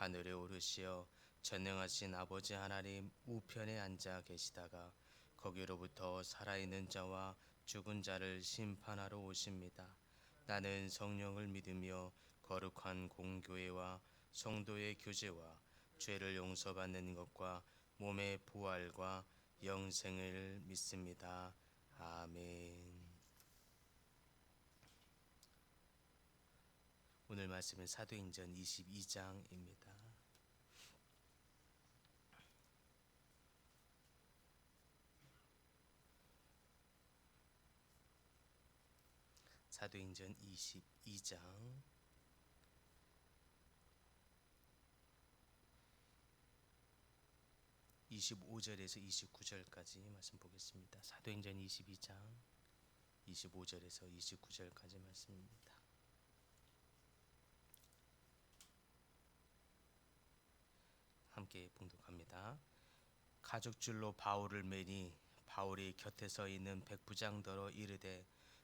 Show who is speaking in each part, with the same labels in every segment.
Speaker 1: 하늘에 오르시어 전능하신 아버지 하나님 우편에 앉아 계시다가 거기로부터 살아있는 자와 죽은 자를 심판하러 오십니다. 나는 성령을 믿으며 거룩한 공교회와 성도의 교제와 죄를 용서받는 것과 몸의 부활과 영생을 믿습니다. 아멘. 오늘 말씀은 사도행전 22장입니다. 사도행전 22장 25절에서 29절까지 말씀 보겠습니다. 사도행전 22장 25절에서 29절까지 말씀입니다. 함께 봉독합니다. 가죽줄로 바울을 매니 바울이 곁에 서 있는 백부장더러 이르되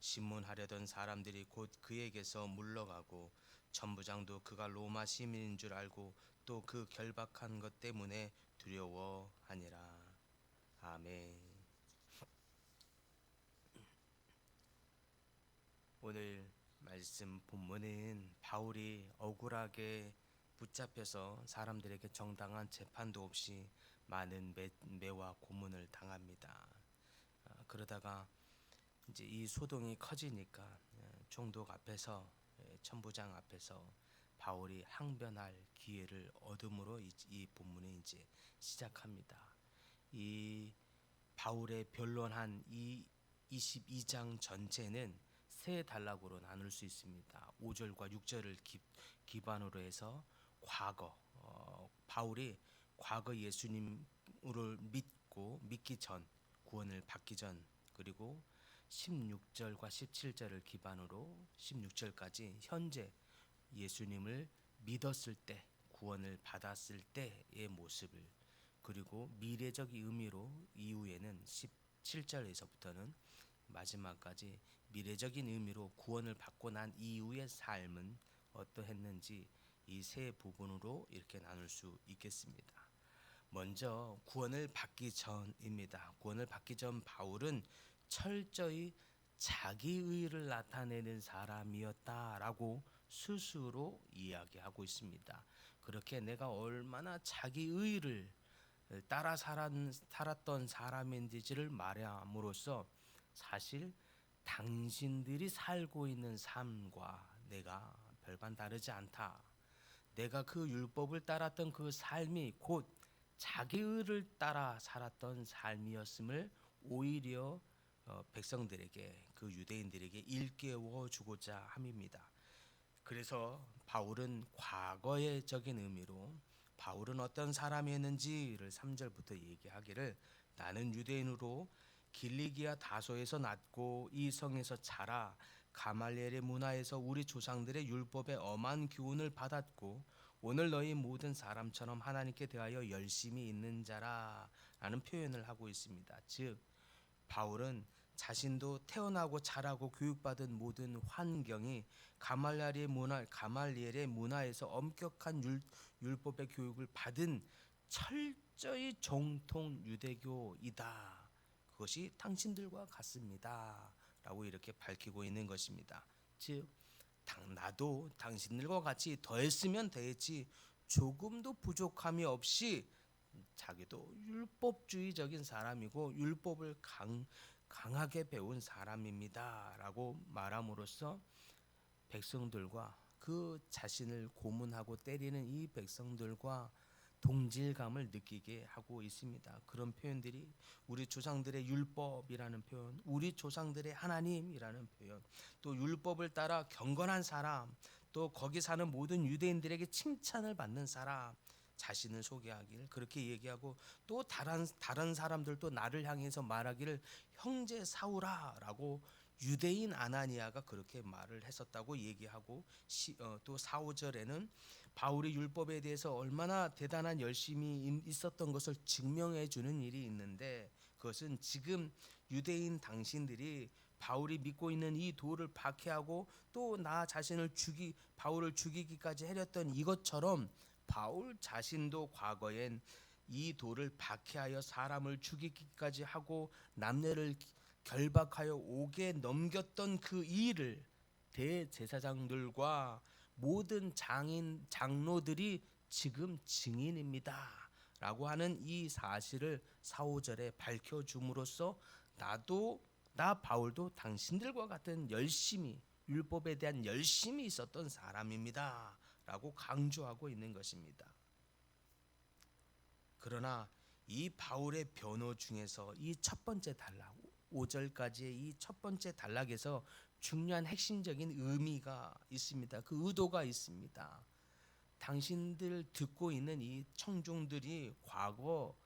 Speaker 1: 신문하려던 사람들이 곧 그에게서 물러가고 천부장도 그가 로마 시민인 줄 알고 또 그 결박한 것 때문에 두려워하니라 아멘 오늘 말씀 본문은 바울이 억울하게 붙잡혀서 사람들에게 정당한 재판도 없이 많은 매, 매와 고문을 당합니다. 아, 그러다가 이제 이 소동이 커지니까 예, 총독 앞에서 예, 천부장 앞에서 바울이 항변할 기회를 얻음으로 이, 이 본문이 이제 시작합니다. 이 바울의 변론한 이 22장 전체는 세 단락으로 나눌 수 있습니다. 5절과 6절을 기, 기반으로 해서 과거 어, 바울이 과거 예수님을 믿고 믿기 전 구원을 받기 전 그리고 16절과 17절을 기반으로 16절까지 현재 예수님을 믿었을 때 구원을 받았을 때의 모습을 그리고 미래적 의미로 이후에는 17절에서부터는 마지막까지 미래적인 의미로 구원을 받고 난 이후의 삶은 어떠했는지 이 세 부분으로 이렇게 나눌 수 있겠습니다. 먼저 구원을 받기 전입니다. 구원을 받기 전 바울은 철저히 자기의를 나타내는 사람이었다라고 스스로 이야기하고 있습니다. 그렇게 내가 얼마나 자기의를 따라 살았던 사람인지를 말함으로써 사실 당신들이 살고 있는 삶과 내가 별반 다르지 않다. 내가 그 율법을 따랐던 그 삶이 곧 자기의를 따라 살았던 삶이었음을 오히려 어, 백성들에게 그 유대인들에게 일깨워 주고자 함입니다. 그래서 바울은 과거의적인 의미로 바울은 어떤 사람이었는지를 3절부터 얘기하기를 나는 유대인으로 길리기아 다소에서 났고 이 성에서 자라 가말리엘의 문화에서 우리 조상들의 율법에 엄한 교훈을 받았고 오늘 너희 모든 사람처럼 하나님께 대하여 열심히 있는 자라라는 표현을 하고 있습니다. 즉 바울은 자신도 태어나고 자라고 교육받은 모든 환경이 가말리엘의 문화 가말리엘의 문화에서 엄격한 율, 율법의 교육을 받은 철저히 정통 유대교이다. 그것이 당신들과 같습니다. 라고 이렇게 밝히고 있는 것입니다. 즉 나도 당신들과 같이 더했으면 더했지 조금도 부족함이 없이 자기도 율법주의적인 사람이고 율법을 강, 강하게 배운 사람입니다라고 말함으로써 백성들과 그 자신을 고문하고 때리는 이 백성들과 동질감을 느끼게 하고 있습니다. 그런 표현들이 우리 조상들의 율법이라는 표현, 우리 조상들의 하나님이라는 표현, 또 율법을 따라 경건한 사람, 또 거기 사는 모든 유대인들에게 칭찬을 받는 사람, 자신을 소개하기를 그렇게 얘기하고 또 다른 다른 사람들도 나를 향해서 말하기를 형제 사우라라고 유대인 아나니아가 그렇게 말을 했었다고 얘기하고 시, 어, 또 사오절에는 바울이 율법에 대해서 얼마나 대단한 열심이 인- 있었던 것을 증명해 주는 일이 있는데 그것은 지금 유대인 당신들이 바울이 믿고 있는 이 도를 박해하고 또 나 자신을 죽이 바울을 죽이기까지 해렸던 이것처럼 바울 자신도 과거엔 이 도를 박해하여 사람을 죽이기까지 하고 남녀를 결박하여 옥에 넘겼던 그 일을 대제사장들과 모든 장인 장로들이 지금 증인입니다라고 하는 이 사실을 사오절에 밝혀 줌으로써 나도 나 바울도 당신들과 같은 열심히 율법에 대한 열심이 있었던 사람입니다 라고 강조하고 있는 것입니다. 그러나 이 바울의 변호 중에서 이 첫 번째 단락 5절까지의 이 첫 번째 단락에서 중요한 핵심적인 의미가 있습니다. 그 의도가 있습니다. 당신들 듣고 있는 이 청중들이 과거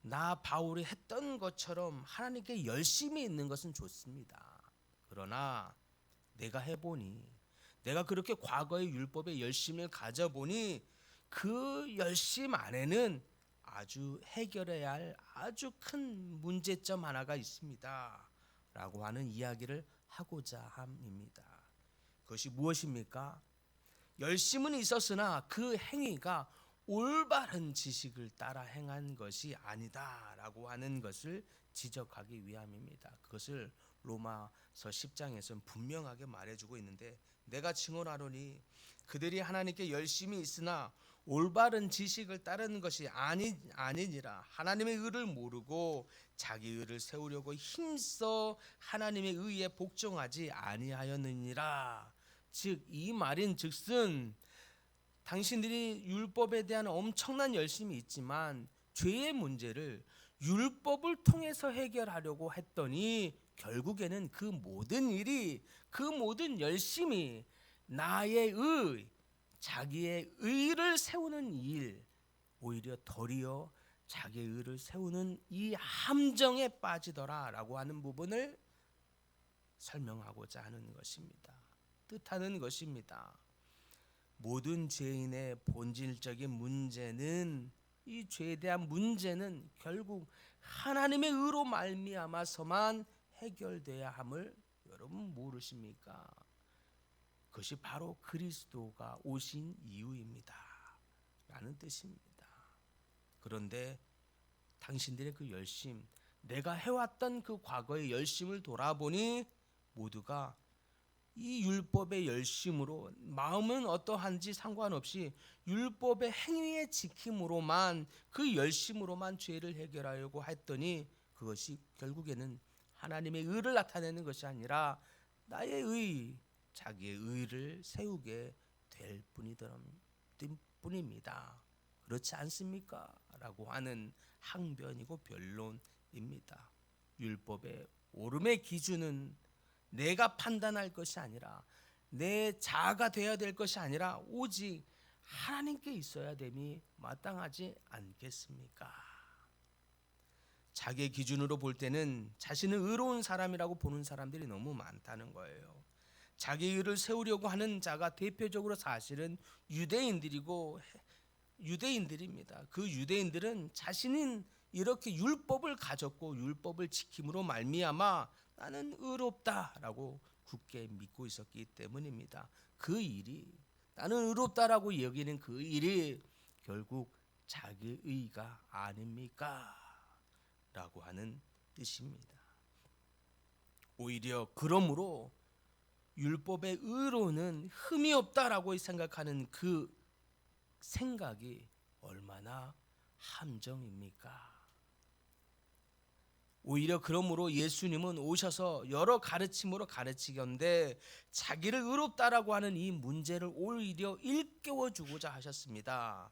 Speaker 1: 나 바울이 했던 것처럼 하나님께 열심히 있는 것은 좋습니다. 그러나 내가 해보니 내가 그렇게 과거의 율법에 열심을 가져보니 그 열심 안에는 아주 해결해야 할 아주 큰 문제점 하나가 있습니다. 라고 하는 이야기를 하고자 함입니다. 그것이 무엇입니까? 열심은 있었으나 그 행위가 올바른 지식을 따라 행한 것이 아니다라고 하는 것을 지적하기 위함입니다. 그것을 로마서 10장에서는 분명하게 말해주고 있는데 내가 증언하노니 그들이 하나님께 열심히 있으나 올바른 지식을 따르는 것이 아니 아니니라. 하나님의 의를 모르고 자기 의를 세우려고 힘써 하나님의 의에 복종하지 아니하였느니라. 즉 이 말인 즉슨 당신들이 율법에 대한 엄청난 열심이 있지만 죄의 문제를 율법을 통해서 해결하려고 했더니 결국에는 그 모든 일이 그 모든 열심이 나의 의 자기의 의를 세우는 일 오히려 덜이어 자기의 의를 세우는 이 함정에 빠지더라라고 하는 부분을 설명하고자 하는 것입니다. 뜻하는 것입니다. 모든 죄인의 본질적인 문제는 이 죄에 대한 문제는 결국 하나님의 의로 말미암아서만 해결돼야 함을 여러분 모르십니까? 그것이 바로 그리스도가 오신 이유입니다. 라는 뜻입니다. 그런데 당신들의 그 열심, 내가 해왔던 그 과거의 열심을 돌아보니 모두가 이 율법의 열심으로 마음은 어떠한지 상관없이 율법의 행위의 지킴으로만 그 열심으로만 죄를 해결하려고 했더니 그것이 결국에는 하나님의 의를 나타내는 것이 아니라 나의 의, 자기의 의를 세우게 될 뿐이더뿐입니다. 그렇지 않습니까? 라고 하는 항변이고 변론입니다. 율법의 오름의 기준은 내가 판단할 것이 아니라 내 자아가 되어야 될 것이 아니라 오직 하나님께 있어야 됨이 마땅하지 않겠습니까? 자기 기준으로 볼 때는 자신은 의로운 사람이라고 보는 사람들이 너무 많다는 거예요. 자기 의를 세우려고 하는 자가 대표적으로 사실은 유대인들이고 유대인들입니다. 그 유대인들은 자신은 이렇게 율법을 가졌고 율법을 지킴으로 말미암아 나는 의롭다라고 굳게 믿고 있었기 때문입니다. 그 일이 나는 의롭다라고 여기는 그 일이 결국 자기 의가 아닙니까? 라고 하는 뜻입니다. 오히려 그러므로 율법의 의로는 흠이 없다라고 생각하는 그 생각이 얼마나 함정입니까? 오히려 그러므로 예수님은 오셔서 여러 가르침으로 가르치건데 자기를 의롭다라고 하는 이 문제를 오히려 일깨워 주고자 하셨습니다.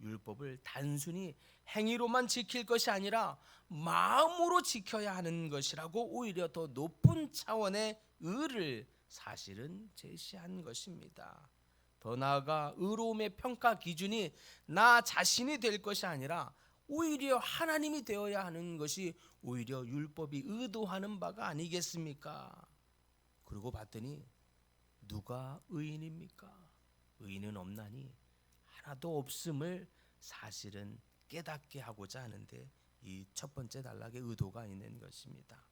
Speaker 1: 율법을 단순히 행위로만 지킬 것이 아니라 마음으로 지켜야 하는 것이라고 오히려 더 높은 차원의 의를 사실은 제시한 것입니다. 더 나아가 의로움의 평가 기준이 나 자신이 될 것이 아니라 오히려 하나님이 되어야 하는 것이 오히려 율법이 의도하는 바가 아니겠습니까? 그러고 봤더니 누가 의인입니까? 의인은 없나니 하나도 없음을 사실은 깨닫게 하고자 하는데 이 첫 번째 단락의 의도가 있는 것입니다.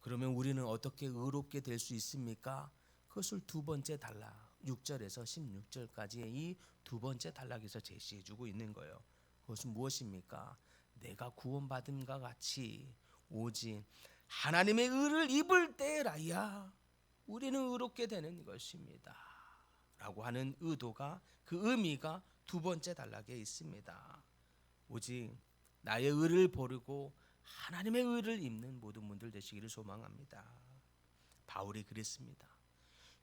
Speaker 1: 그러면 우리는 어떻게 의롭게 될 수 있습니까? 그것을 두 번째 단락 6절에서 16절까지의 이 두 번째 단락에서 제시해 주고 있는 거예요. 그것은 무엇입니까? 내가 구원받음과 같이 오직 하나님의 의를 입을 때라야 우리는 의롭게 되는 것입니다. 라고 하는 의도가 그 의미가 두 번째 단락에 있습니다. 오직 나의 의를 버리고 하나님의 의를 입는 모든 분들 되시기를 소망합니다. 바울이 그랬습니다.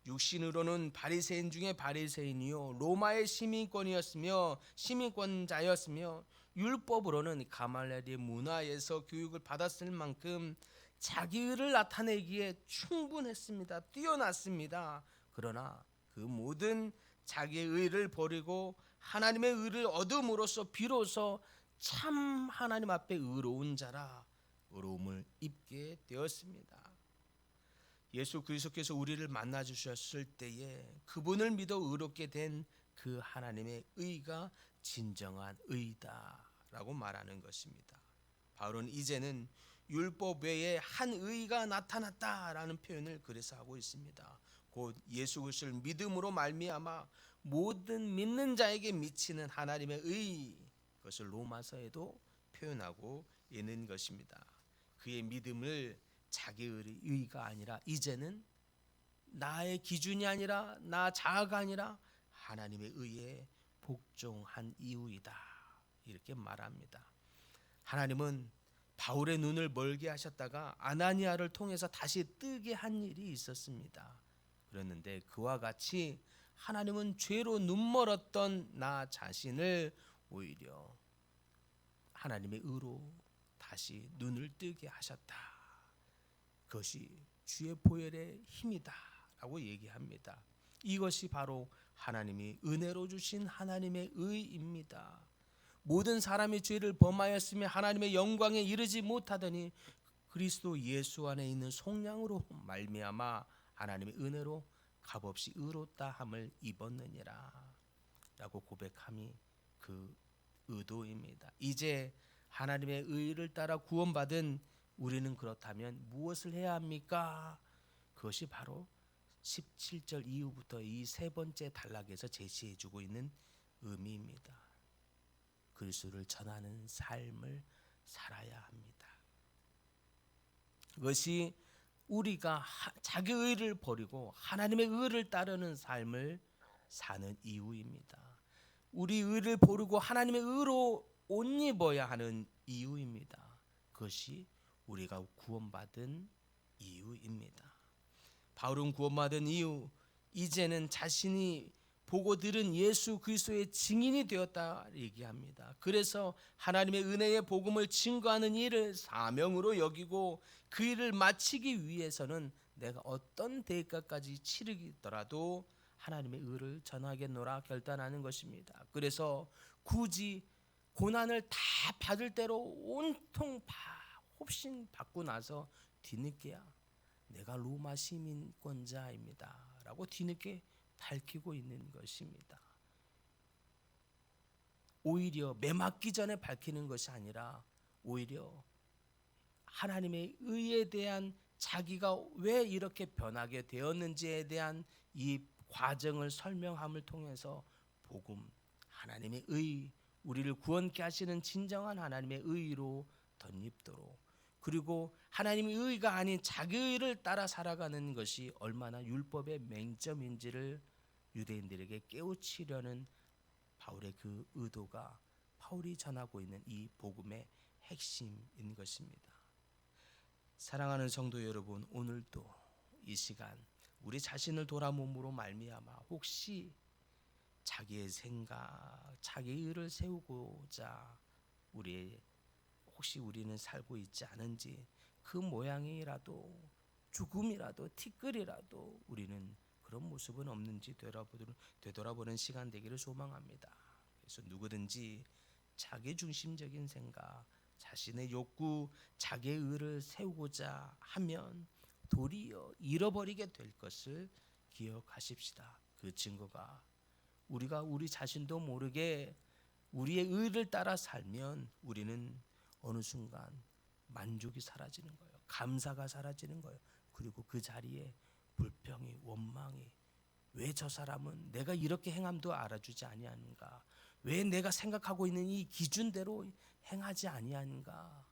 Speaker 1: 육신으로는 바리새인 중에 바리새인이요 로마의 시민권이었으며 시민권자였으며 율법으로는 가말레리의 문화에서 교육을 받았을 만큼 자기 의를 나타내기에 충분했습니다. 뛰어났습니다. 그러나 그 모든 자기의 의를 버리고 하나님의 의를 얻음으로써 비로소 참 하나님 앞에 의로운 자라 의로움을 입게 되었습니다. 예수 그리스도께서 우리를 만나 주셨을 때에 그분을 믿어 의롭게 된 그 하나님의 의가 진정한 의다라고 말하는 것입니다. 바울은 이제는 율법 외에 한 의가 나타났다라는 표현을 그래서 하고 있습니다. 곧 예수 그리스도를 믿음으로 말미암아 모든 믿는 자에게 미치는 하나님의 의 그것을 로마서에도 표현하고 있는 것입니다. 그의 믿음을 자기의 의가 아니라 이제는 나의 기준이 아니라 나 자아가 아니라 하나님의 의에 복종한 이유이다. 이렇게 말합니다. 하나님은 바울의 눈을 멀게 하셨다가 아나니아를 통해서 다시 뜨게 한 일이 있었습니다. 그랬는데 그와 같이 하나님은 죄로 눈멀었던 나 자신을 오히려 하나님의 의로 다시 눈을 뜨게 하셨다. 그것이 주의 보혈의 힘이다라고 얘기합니다. 이것이 바로 하나님이 은혜로 주신 하나님의 의입니다. 모든 사람이 죄를 범하였으며 하나님의 영광에 이르지 못하더니 그리스도 예수 안에 있는 속량으로 말미암아 하나님의 은혜로 값없이 의롭다 함을 입었느니라 라고 고백함이 그 의도입니다. 이제 하나님의 의를 따라 구원받은 우리는 그렇다면 무엇을 해야 합니까? 그것이 바로 17절 이후부터 이 세 번째 단락에서 제시해 주고 있는 의미입니다. 그리스도를 전하는 삶을 살아야 합니다. 그것이 우리가 자기 의를 버리고 하나님의 의를 따르는 삶을 사는 이유입니다. 우리 의를 버리고 하나님의 의로 옷 입어야 하는 이유입니다. 그것이 우리가 구원받은 이유입니다. 바울은 구원받은 이유 이제는 자신이 보고 들은 예수 그리스도의 증인이 되었다 얘기합니다. 그래서 하나님의 은혜의 복음을 증거하는 일을 사명으로 여기고 그 일을 마치기 위해서는 내가 어떤 대가까지 치르더라도 하나님의 의를 전하겠노라 결단하는 것입니다. 그래서 굳이 고난을 다 받을 대로 온통 홉신 받고 나서 뒤늦게야 내가 로마 시민권자입니다라고 뒤늦게 밝히고 있는 것입니다. 오히려 매맞기 전에 밝히는 것이 아니라 오히려 하나님의 의에 대한 자기가 왜 이렇게 변하게 되었는지에 대한 이 과정을 설명함을 통해서 복음 하나님의 의 우리를 구원케 하시는 진정한 하나님의 의로 덧입도록 그리고 하나님의 의가 아닌 자기의 의를 따라 살아가는 것이 얼마나 율법의 맹점인지를 유대인들에게 깨우치려는 바울의 그 의도가 바울이 전하고 있는 이 복음의 핵심인 것입니다. 사랑하는 성도 여러분, 오늘도 이 시간 우리 자신을 돌아몸으로 말미암아 혹시 자기의 생각, 자기의 의를 세우고자 우리 혹시 우리는 살고 있지 않은지 그 모양이라도 조금이라도 티끌이라도 우리는 그런 모습은 없는지 되돌아보는, 되돌아보는 시간 되기를 소망합니다. 그래서 누구든지 자기 중심적인 생각, 자신의 욕구, 자기의 의를 세우고자 하면 도리어 잃어버리게 될 것을 기억하십시다. 그 증거가 우리가 우리 자신도 모르게 우리의 의를 따라 살면 우리는 어느 순간 만족이 사라지는 거예요. 감사가 사라지는 거예요. 그리고 그 자리에 불평이 원망이 왜 저 사람은 내가 이렇게 행함도 알아주지 아니하는가? 왜 내가 생각하고 있는 이 기준대로 행하지 아니하는가?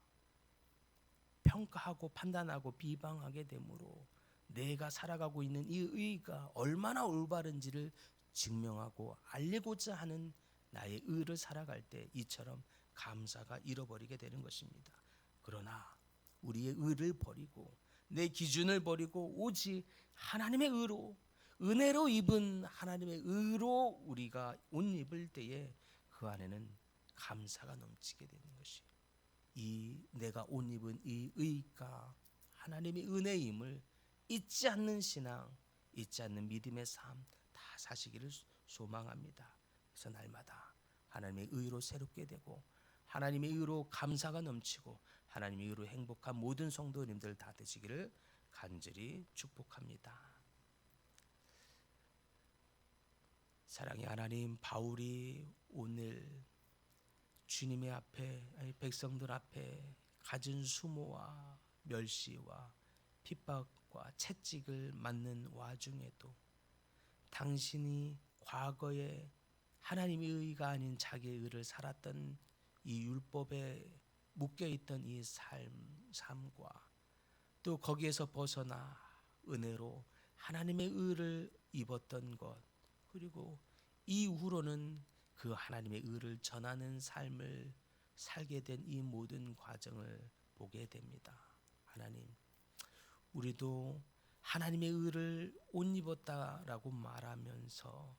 Speaker 1: 평가하고 판단하고 비방하게 되므로 내가 살아가고 있는 이 의가 얼마나 올바른지를 증명하고 알리고자 하는 나의 의를 살아갈 때 이처럼 감사가 잃어버리게 되는 것입니다. 그러나 우리의 의를 버리고 내 기준을 버리고 오직 하나님의 의로 은혜로 입은 하나님의 의로 우리가 옷 입을 때에 그 안에는 감사가 넘치게 되는 것이에요. 이 내가 옷 입은 이 의가 하나님의 은혜임을 잊지 않는 신앙, 잊지 않는 믿음의 삶 다 사시기를 소망합니다. 그래서 날마다 하나님의 의로 새롭게 되고 하나님의 의로 감사가 넘치고 하나님의 의로 행복한 모든 성도님들 다 되시기를 간절히 축복합니다. 사랑의 하나님 바울이 오늘 주님의 앞에 아니, 백성들 앞에 가진 수모와 멸시와 핍박과 채찍을 맞는 와중에도 당신이 과거에 하나님의 의가 아닌 자기의 의를 살았던 이 율법에 묶여 있던 이 삶, 삶과 또 거기에서 벗어나 은혜로 하나님의 의를 입었던 것 그리고 이후로는 그 하나님의 의를 전하는 삶을 살게 된 이 모든 과정을 보게 됩니다. 하나님, 우리도 하나님의 의를 옷 입었다라고 말하면서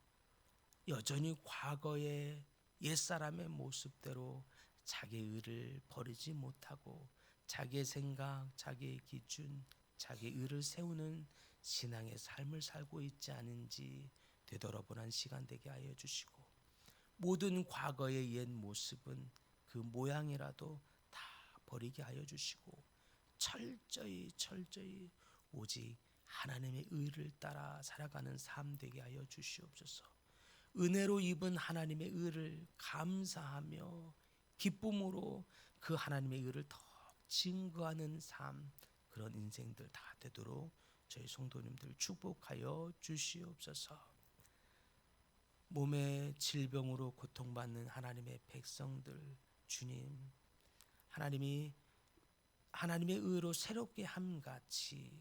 Speaker 1: 여전히 과거의 옛사람의 모습대로 자기의 의를 버리지 못하고 자기의 생각, 자기의 기준, 자기의 의를 세우는 신앙의 삶을 살고 있지 않은지 되돌아보는 시간 되게 하여 주시고 모든 과거의 옛 모습은 그 모양이라도 다 버리게 하여 주시고 철저히 철저히 오직 하나님의 의를 따라 살아가는 삶 되게 하여 주시옵소서. 은혜로 입은 하나님의 의를 감사하며 기쁨으로 그 하나님의 의를 더 증거하는 삶 그런 인생들 다 되도록 저희 성도님들 축복하여 주시옵소서. 몸의 질병으로 고통받는 하나님의 백성들 주님 하나님이 하나님의 의로 새롭게 함같이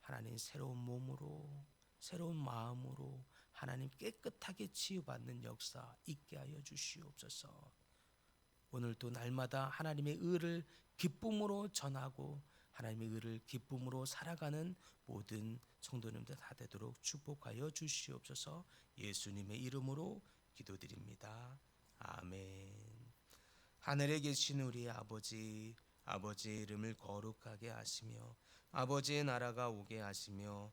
Speaker 1: 하나님 새로운 몸으로 새로운 마음으로 하나님 깨끗하게 치유받는 역사 있게 하여 주시옵소서. 오늘도 날마다 하나님의 의를 기쁨으로 전하고 하나님의 의를 기쁨으로 살아가는 모든 성도님들 다 되도록 축복하여 주시옵소서. 예수님의 이름으로 기도드립니다. 아멘. 하늘에 계신 우리 아버지, 아버지의 이름을 거룩하게 하시며 아버지의 나라가 오게 하시며